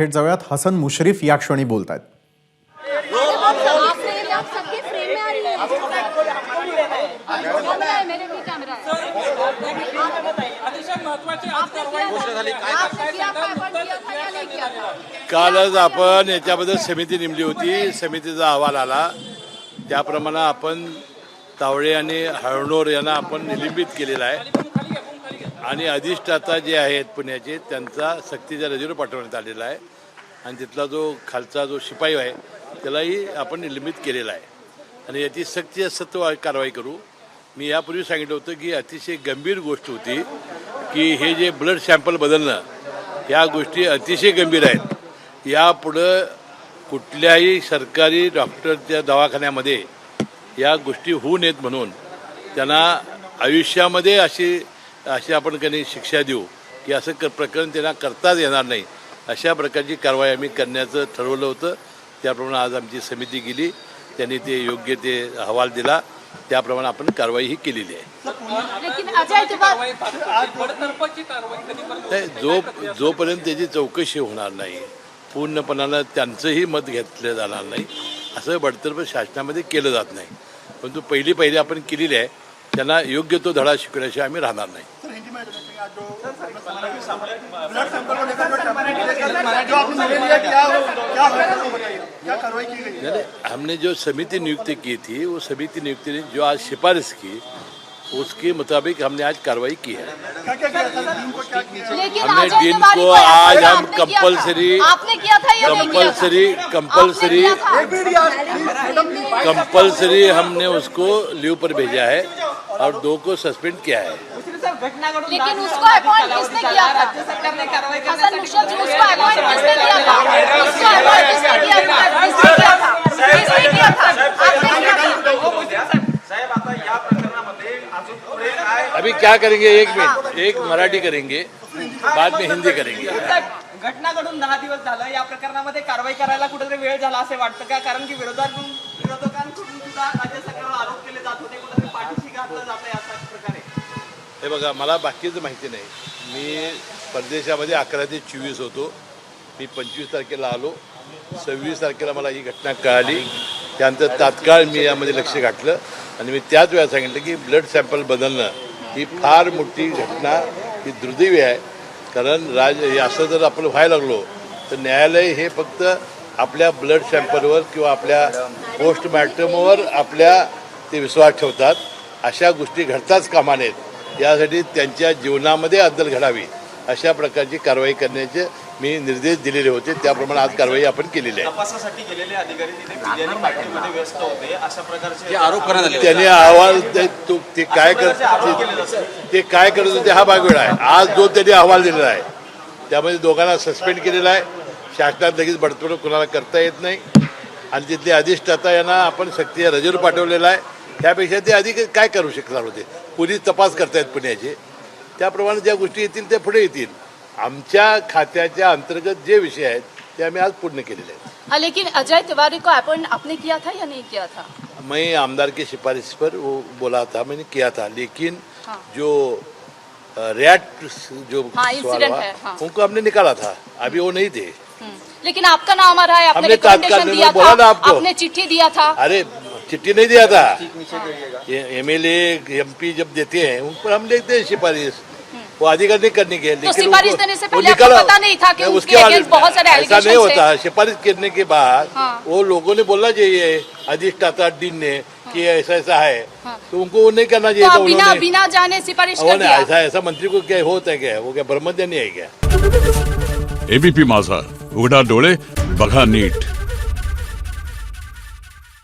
थेट जाऊयात. हसन मुश्रीफ या क्षणी बोलत आहेत कालच आपण याच्याबद्दल समिती नेमली होती. समितीचा अहवाल आला. त्याप्रमाणे आपण तावडे आणि हळणोर यांना आपण निलंबित केलेला आहे. आणि अधिष्ठाता जे आहेत पुण्याचे त्यांचा सक्तीच्या रजेवर पाठवण्यात आलेला आहे. आणि तिथला जो खालचा जो शिपाई आहे त्यालाही आपण निलंबित केलेला आहे. आणि याची सक्ती सत्व कारवाई करू. मी यापूर्वी सांगितलं होतं की अतिशय गंभीर गोष्ट होती की हे जे ब्लड सॅम्पल बदलणं ह्या गोष्टी अतिशय गंभीर आहेत. यापुढं कुठल्याही सरकारी डॉक्टरच्या दवाखान्यामध्ये या गोष्टी होऊ नयेत म्हणून त्यांना आयुष्यामध्ये अशी अशी आपण काही शिक्षा देऊ की असं क प्रकरण त्यांना करताच येणार नाही. अशा प्रकारची कारवाई आम्ही करण्याचं ठरवलं होतं. त्याप्रमाणे आज आमची समिती गेली. त्यांनी ते योग्य ते अहवाल दिला. त्याप्रमाणे आपण कारवाई ही केलेली आहे. जो जोपर्यंत त्याची चौकशी होणार नाही पूर्णपणानं त्यांचंही मत घेतलं जाणार नाही असं बडतर्फ शासनामध्ये केलं जात नाही. परंतु पहिली पहिली आपण केलेली आहे त्यांना योग्य तो धडा शिकवण्याशिवाय आम्ही राहणार नाही. हमने जो समिति नियुक्ति की थी वो समिति नियुक्ति ने जो आज सिफारिश की उसके मुताबिक हमने आज कार्रवाई की है हमने दिन को आज हम। कंपल्सरी-? Compulsory compulsory. कंपल्सरी हमने उसको लीव पर भेजा है और दो को सस्पेंड किया है लेकिन उसको अपॉइंट किसने किया था? हसन मुश्रफ जी उसको अपॉइंट किसने किया था? उसको अपॉइंट किसने किया था? किसने किया था? किसने किया था? आपने किया था? साहेब आता या प्रकरणामध्ये अजून पुढे काय अभी क्या करेंगे? एक मिनट एक मराठी करेंगे बाद में हिंदी करेंगे। घटना घडून दहा दिवस झालं या प्रकरणामध्ये कारवाई करायला कुठेतरी वेळ झाला असे वाटतं का? कारण की विरोधाकडून विरोधकांकडून सुद्धा राज्य सरकारवर आरोप केले जात होते कुठेतरी पाठीशी घातलं जात आहे अशा प्रकारे. हे बघा मला बाकीचं माहिती नाही. मी परदेशामध्ये अकरा ते चोवीस होतो. मी पंचवीस तारखेला आलो. सव्वीस तारखेला मला ही घटना कळाली. त्यानंतर तात्काळ मी यामध्ये लक्ष घातलं. आणि मी त्याच वेळा सांगितलं की ब्लड सॅम्पल बदलणं ही फार मोठी घटना ही दुर्दैवी आहे. कारण राज असं जर आपण व्हायला लागलो तर न्यायालय हे फक्त आपल्या ब्लड सॅम्पलवर किंवा आपल्या पोस्टमॉर्टमवर आपल्या ते विश्वास ठेवतात. अशा गोष्टी घडताच कामा नयेत. यासाठी त्यांच्या जीवनामध्ये अद्दल घडावी अशा प्रकारची कारवाई करण्याचे मी निर्देश दिलेले होते. त्याप्रमाणे आज कारवाई आपण केलेली आहे. तपासासाठी गेलेले अधिकारी तिथे बिर्याणी पार्टीमध्ये व्यस्त होते. अशा प्रकारचे आरोप करण्यात आले. त्याने अहवाल ते तो- ते काय करत ते- ते काय करत होते हा भाग वेळा आहे. आज जो त्यांनी अहवाल दिलेला आहे त्यामध्ये दोघांना सस्पेंड केलेला आहे. शासनात लगेच बडतोड कोणाला करता येत नाही. आणि तिथले अधिष्ठाता यांना आपण सक्तीच्या रजेवर पाठवलेला आहे. त्यापेक्षा ते अधिक काय करू शकणार होते? पोलीस तपास करतायत पुण्याचे. त्याप्रमाणे ज्या गोष्टी येतील त्या पुढे येतील. आमच्या खात्याच्या अंतर्गत जे विषय आहेत ते आम्ही आज पूर्ण केलेले आहेत. लेकिन अजय तिवारी को अपॉइंट आपने किया था या नहीं किया था? मैं आमदार की सिफारिश पर वो बोला था मैंने किया था लेकिन हाँ। जो रैट जो हाँ, सवाल है, हाँ। उनको हमने निकाला था अभी वो नहीं थे। लेकिन आपका नाम आ रहा है आपने में दिया था। आपने चिट्ठी दिया था। अरे चिट्ठी नहीं दिया था। एम एल एम पी जब देते हैं उन पर हम लिखते हैं सिफारिश। वो अधिकार नहीं करने के लेकिन तो सिफारिश देने से पहले आपको पता नहीं था कि बाद- बहुत सारे ऐसा नहीं होता। सिफारिश करने के बाद हाँ। वो लोगों ने बोलना चाहिए अधिष्ठाता डीन ने कि ऐसा ऐसा है। तो उनको वो नहीं करना तो चाहिए था बिना बिना जाने सिफारिश हो कर दिया। ऐसा ऐसा मंत्री को क्या होता है क्या? वो क्या ब्रह्मज्ञानी आहे क्या? एबीपी माझा उघडा डोळे बघा नीट।